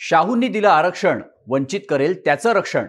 शाहूंनी दिलं आरक्षण वंचित करेल त्याचं रक्षण.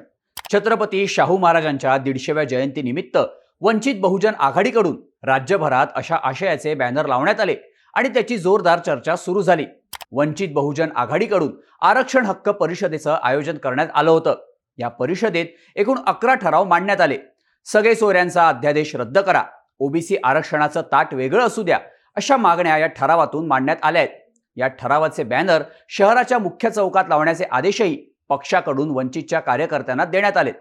छत्रपती शाहू महाराजांच्या दीडशेव्या जयंतीनिमित्त वंचित बहुजन आघाडीकडून राज्यभरात अशा आशयाचे बॅनर लावण्यात आले आणि त्याची जोरदार चर्चा सुरू झाली. वंचित बहुजन आघाडीकडून आरक्षण हक्क परिषदेचं आयोजन करण्यात आलं होतं. या परिषदेत एकूण अकरा ठराव मांडण्यात आले. सगळे सोयऱ्यांचा अध्यादेश रद्द करा. ओबीसी आरक्षणाचं ताट वेगळं असू द्या अशा मागण्या या ठरावातून मांडण्यात आल्या आहेत. या ठरावाचे बॅनर शहराच्या मुख्य चौकात लावण्याचे आदेशही पक्षाकडून वंचितच्या कार्यकर्त्यांना देण्यात आले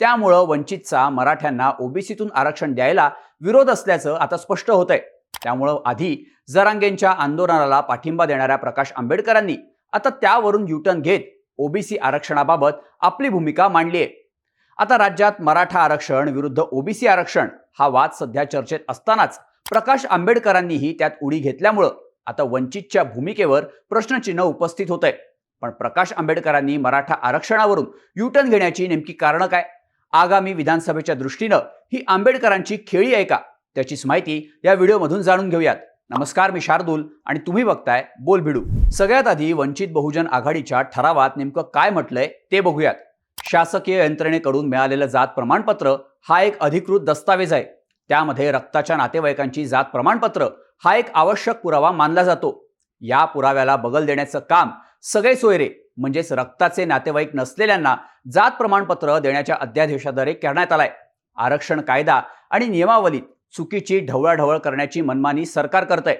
त्यामुळं वंचितचा मराठ्यांना ओबीसीतून आरक्षण द्यायला विरोध असल्याचं आता स्पष्ट होत आहे त्यामुळं आधी जरांगेंच्या आंदोलनाला पाठिंबा देणाऱ्या प्रकाश आंबेडकरांनी आता त्यावरून युटर्न घेत ओबीसी आरक्षणाबाबत आपली भूमिका मांडली आहे. आता राज्यात मराठा आरक्षण विरुद्ध ओबीसी आरक्षण हा वाद सध्या चर्चेत असतानाच प्रकाश आंबेडकरांनीही त्यात उडी घेतल्यामुळं आता वंचितच्या भूमिकेवर प्रश्नचिन्ह उपस्थित होत आहे पण प्रकाश आंबेडकरांनी मराठा आरक्षणावरून युटर्न घेण्याची नेमकी कारणं काय? आगामी विधानसभेच्या दृष्टीनं ही आंबेडकरांची खेळी आहे का? त्याचीच माहिती या व्हिडिओमधून जाणून घेऊयात. नमस्कार मी शार्दूल आणि तुम्ही बघताय बोल भिडू सगळ्यात आधी वंचित बहुजन आघाडीच्या ठरावात नेमकं काय म्हटलंय ते बघूयात. शासकीय यंत्रणेकडून मिळालेलं जात प्रमाणपत्र हा एक अधिकृत दस्तावेज आहे. त्यामध्ये रक्ताच्या नातेवाईकांची जात प्रमाणपत्र हा एक आवश्यक पुरावा मानला जातो. या पुराव्याला बगल देण्याचं काम सगळे सोयरे म्हणजेच रक्ताचे नातेवाईक नसलेल्यांना जात प्रमाणपत्र देण्याच्या अध्यादेशाद्वारे करण्यात आलाय. आरक्षण कायदा आणि नियमावलीत चुकीची ढवळाढवळ करण्याची मनमानी सरकार करतंय.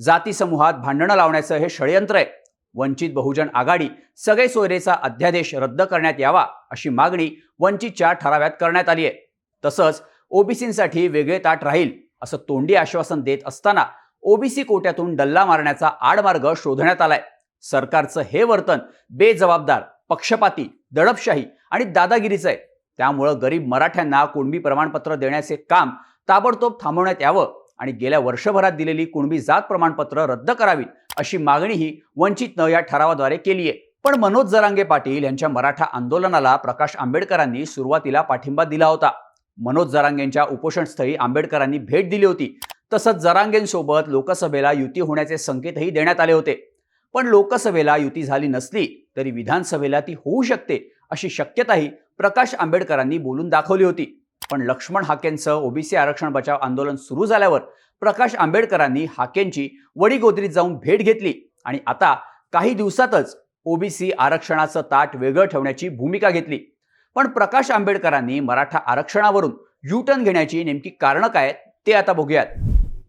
जाती समूहात भांडणं लावण्याचं हे षडयंत्र आहे. वंचित बहुजन आघाडी सगळे सोयरेचा अध्यादेश रद्द करण्यात यावा अशी मागणी वंचितच्या ठराव्यात करण्यात आली आहे. तसंच ओबीसींसाठी वेगळे ताट राहील. असं तोंडी आश्वासन देत असताना ओबीसी कोट्यातून डल्ला मारण्याचा आडमार्ग शोधण्यात आलाय. सरकारचं हे वर्तन बेजबाबदार पक्षपाती दडपशाही आणि दादागिरीचं आहे. त्यामुळं गरीब मराठ्यांना कुणबी प्रमाणपत्र देण्याचे काम ताबडतोब थांबवण्यात यावं आणि गेल्या वर्षभरात दिलेली कुणबी जात प्रमाणपत्र रद्द करावीत अशी मागणीही वंचितनं या ठरावाद्वारे केली आहे. पण मनोज जरांगे पाटील यांच्या मराठा आंदोलनाला प्रकाश आंबेडकरांनी सुरुवातीला पाठिंबा दिला होता. मनोज जरांगेंच्या उपोषणस्थळी आंबेडकरांनी भेट दिली होती. तसंच जरांगेंसोबत लोकसभेला युती होण्याचे संकेतही देण्यात आले होते. पण लोकसभेला युती झाली नसली तरी विधानसभेला ती होऊ शकते अशी शक्यताही प्रकाश आंबेडकरांनी बोलून दाखवली होती. पण लक्ष्मण हाकेंचं ओबीसी आरक्षण बचाव आंदोलन सुरू झाल्यावर प्रकाश आंबेडकरांनी हाकेंची वडीगोदरीत जाऊन भेट घेतली आणि आता काही दिवसातच ओबीसी आरक्षणाचं ताट वेगळं ठेवण्याची भूमिका घेतली. पण प्रकाश आंबेडकरांनी मराठा आरक्षणावरून युटर्न घेण्याची नेमकी कारणं काय ते आता बघूयात.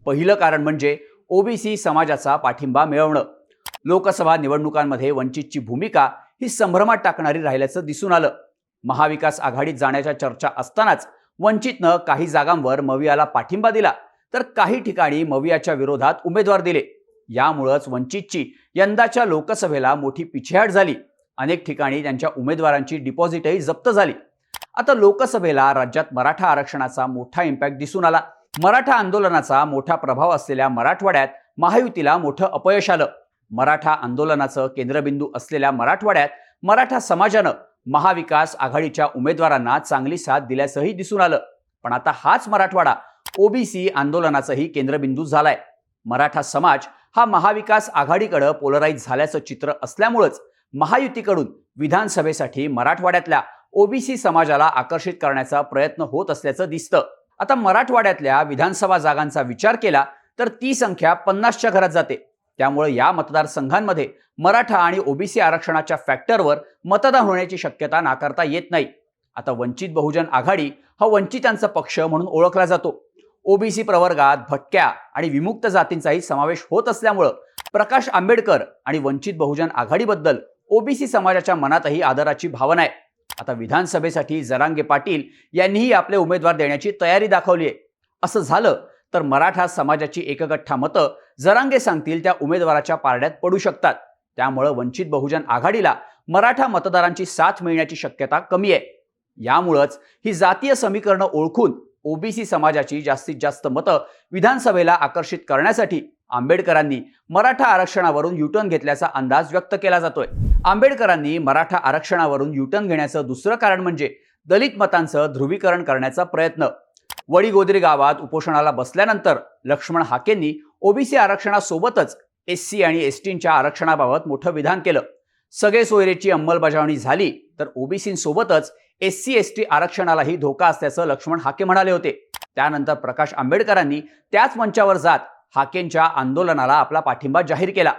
पहिलं कारण म्हणजे ओबीसी समाजाचा पाठिंबा मिळवणं. लोकसभा निवडणुकांमध्ये वंचितची भूमिका ही संभ्रमात टाकणारी राहिल्याचं दिसून आलं. महाविकास आघाडीत जाण्याच्या चर्चा असतानाच वंचितनं काही जागांवर मवियाला पाठिंबा दिला तर काही ठिकाणी मवियाच्या विरोधात उमेदवार दिले. यामुळंच वंचितची यंदाच्या लोकसभेला मोठी पिछेहाट झाली. अनेक ठिकाणी त्यांच्या उमेदवारांची डिपॉझिटही जप्त झाली. आता लोकसभेला राज्यात मराठा आरक्षणाचा मोठा इम्पॅक्ट दिसून आला. मराठा आंदोलनाचा मोठा प्रभाव असलेल्या मराठवाड्यात महायुतीला मोठं अपयश आलं. मराठा आंदोलनाचं केंद्रबिंदू असलेल्या मराठवाड्यात मराठा समाजानं महाविकास आघाडीच्या उमेदवारांना चांगली साथ दिल्याचंही दिसून आलं. पण आता हाच मराठवाडा ओबीसी आंदोलनाचंही केंद्रबिंदू झालाय. मराठा समाज हा महाविकास आघाडीकडे पोलराईज झाल्याचं चित्र असल्यामुळंच महायुतीकडून विधानसभेसाठी मराठवाड्यातल्या ओबीसी समाजाला आकर्षित करण्याचा प्रयत्न होत असल्याचं दिसतं. आता मराठवाड्यातल्या विधानसभा जागांचा विचार केला तर ती संख्या पन्नासच्या घरात जाते. त्यामुळे या मतदारसंघांमध्ये मराठा आणि ओबीसी आरक्षणाच्या फॅक्टरवर मतदान होण्याची शक्यता नाकारता येत नाही. आता वंचित बहुजन आघाडी हा वंचितांचा पक्ष म्हणून ओळखला जातो. ओबीसी प्रवर्गात भटक्या आणि विमुक्त जातींचाही समावेश होत असल्यामुळं प्रकाश आंबेडकर आणि वंचित बहुजन आघाडीबद्दल ओबीसी समाजाच्या मनातही आदराची भावना आहे. आता विधानसभेसाठी जरांगे पाटील यांनीही आपले उमेदवार देण्याची तयारी दाखवली आहे. असं झालं तर मराठा समाजाची एकगठ्ठा मतं जरांगे सांगतील त्या उमेदवाराच्या पारड्यात पडू शकतात. त्यामुळं वंचित बहुजन आघाडीला मराठा मतदारांची साथ मिळण्याची शक्यता कमी आहे. यामुळंच ही जातीय समीकरणं ओळखून ओबीसी समाजाची जास्तीत जास्त मतं विधानसभेला आकर्षित करण्यासाठी आंबेडकरांनी मराठा आरक्षणावरून युटर्न घेतल्याचा अंदाज व्यक्त केला जातोय. आंबेडकरांनी मराठा आरक्षणावरून युटर्न घेण्याचं दुसरं कारण म्हणजे दलित मतांचं ध्रुवीकरण करण्याचा प्रयत्न. वडीगोदरी गावात उपोषणाला बसल्यानंतर लक्ष्मण हाकेंनी ओबीसी आरक्षणासोबतच एस सी आणि एस टींच्या आरक्षणाबाबत मोठं विधान केलं. सगळे सोयरेची अंमलबजावणी झाली तर ओबीसींसोबतच एस सी एस टी आरक्षणालाही धोका असल्याचं लक्ष्मण हाके म्हणाले होते. त्यानंतर प्रकाश आंबेडकरांनी त्याच मंचावर जात हाकेंच्या आंदोलनाला आपला पाठिंबा जाहीर केला.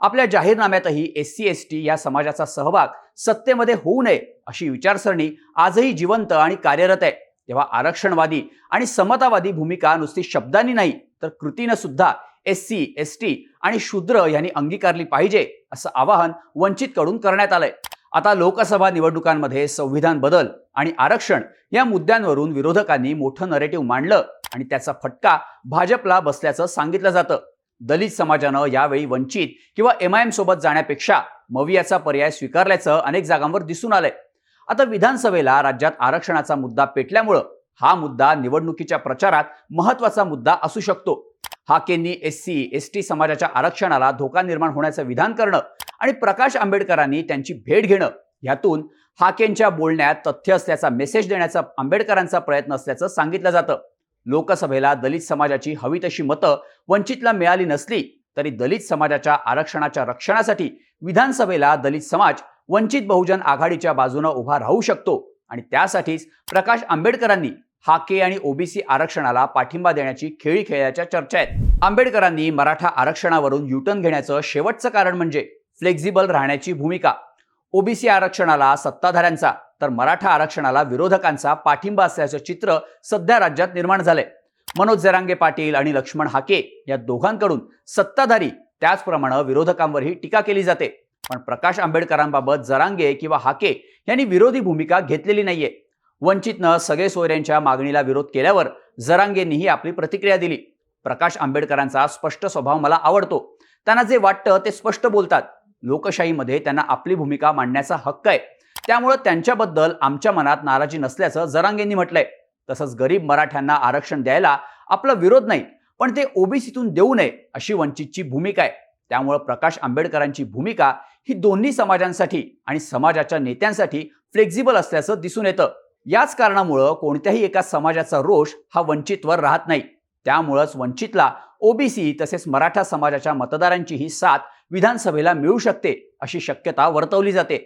आपल्या जाहीरनाम्यातही एस सी एस टी या समाजाचा सहभाग सत्तेमध्ये होऊ नये अशी विचारसरणी आजही जिवंत आणि कार्यरत आहे. तेव्हा आरक्षणवादी आणि समतावादी भूमिका नुसती शब्दांनी नाही तर कृतीनं सुद्धा एस सी एस टी आणि शूद्र यांनी अंगीकारली पाहिजे असं आवाहन वंचितकडून करण्यात आलंय. आता लोकसभा निवडणुकांमध्ये संविधान बदल आणि आरक्षण या मुद्द्यांवरून विरोधकांनी मोठं नरेटिव्ह मांडलं आणि त्याचा फटका भाजपला बसल्याचं सांगितलं जातं. दलित समाजानं यावेळी वंचित किंवा एम आय एम सोबत जाण्यापेक्षा मवियाचा पर्याय स्वीकारल्याचं अनेक जागांवर दिसून आलंय. आता विधानसभेला राज्यात आरक्षणाचा मुद्दा पेटल्यामुळं हा मुद्दा निवडणुकीच्या प्रचारात महत्त्वाचा मुद्दा असू शकतो. हाकेंनी एस सी एस टी समाजाच्या आरक्षणाला धोका निर्माण होण्याचं विधान करणं आणि प्रकाश आंबेडकरांनी त्यांची भेट घेणं यातून हाकेंच्या बोलण्यात तथ्य असल्याचा मेसेज देण्याचा आंबेडकरांचा प्रयत्न असल्याचं सांगितलं जातं. लोकसभेला दलित समाजाची हवी तशी मतं वंचितला मिळाली नसली तरी दलित समाजाच्या आरक्षणाच्या रक्षणासाठी विधानसभेला दलित समाज वंचित बहुजन आघाडीच्या बाजूनं उभा राहू शकतो. आणि त्यासाठीच प्रकाश आंबेडकरांनी हाके आणि ओबीसी आरक्षणाला पाठिंबा देण्याची खेळी खेळल्याच्या चर्चा आहेत. आंबेडकरांनी मराठा आरक्षणावरून युटर्न घेण्याचं शेवटचं कारण म्हणजे फ्लेक्झिबल राहण्याची भूमिका. ओबीसी आरक्षणाला सत्ताधाऱ्यांचा तर मराठा आरक्षणाला विरोधकांचा पाठिंबा असल्याचं चित्र सध्या राज्यात निर्माण झालंय. मनोज जरांगे पाटील आणि लक्ष्मण हाके या दोघांकडून सत्ताधारी त्याचप्रमाणे विरोधकांवरही टीका केली जाते. पण प्रकाश आंबेडकरांबाबत जरांगे किंवा हाके यांनी विरोधी भूमिका घेतलेली नाहीये. वंचितनं सगळे सोयऱ्यांच्या मागणीला विरोध केल्यावर जरांगेंनीही आपली प्रतिक्रिया दिली. प्रकाश आंबेडकरांचा स्पष्ट स्वभाव मला आवडतो. त्यांना जे वाटतं ते स्पष्ट बोलतात. लोकशाहीमध्ये त्यांना आपली भूमिका मांडण्याचा हक्क आहे. त्यामुळं त्यांच्याबद्दल आमच्या मनात नाराजी नसल्याचं जरांगेंनी म्हटलंय. तसंच गरीब मराठ्यांना आरक्षण द्यायला आपला विरोध नाही पण ते ओबीसीतून देऊ नये अशी वंचितची भूमिका आहे. त्यामुळं प्रकाश आंबेडकरांची भूमिका ही दोन्ही समाजांसाठी आणि समाजाच्या नेत्यांसाठी फ्लेक्झिबल असल्याचं दिसून येतं. याच कारणामुळं कोणत्याही एका समाजाचा रोष हा वंचितवर राहत नाही. त्यामुळंच वंचितला ओबीसी तसेच मराठा समाजाच्या मतदारांची ही साथ विधानसभेला मिळू शकते अशी शक्यता वर्तवली जाते.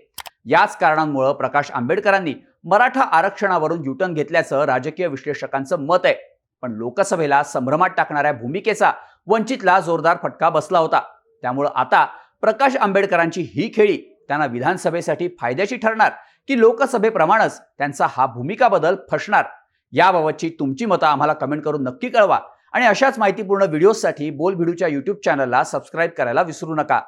याच कारणांमुळं प्रकाश आंबेडकरांनी मराठा आरक्षणावरून युटर्न घेतल्याचं राजकीय विश्लेषकांचं मत आहे. पण लोकसभेला संभ्रमात टाकणाऱ्या भूमिकेचा वंचितला जोरदार फटका बसला होता. त्यामुळं आता प्रकाश आंबेडकरांची ही खेळी त्यांना विधानसभेसाठी फायद्याची ठरणार की लोकसभेप्रमाणेच त्यांचा हा भूमिका बदल फसणार? याबाबतची तुमची मतं आम्हाला कमेंट करून नक्की कळवा. आणि अशाच माहितीपूर्ण व्हिडिओजसाठी बोल भिडूच्या यूट्यूब चॅनलला सबस्क्राईब करायला विसरू नका.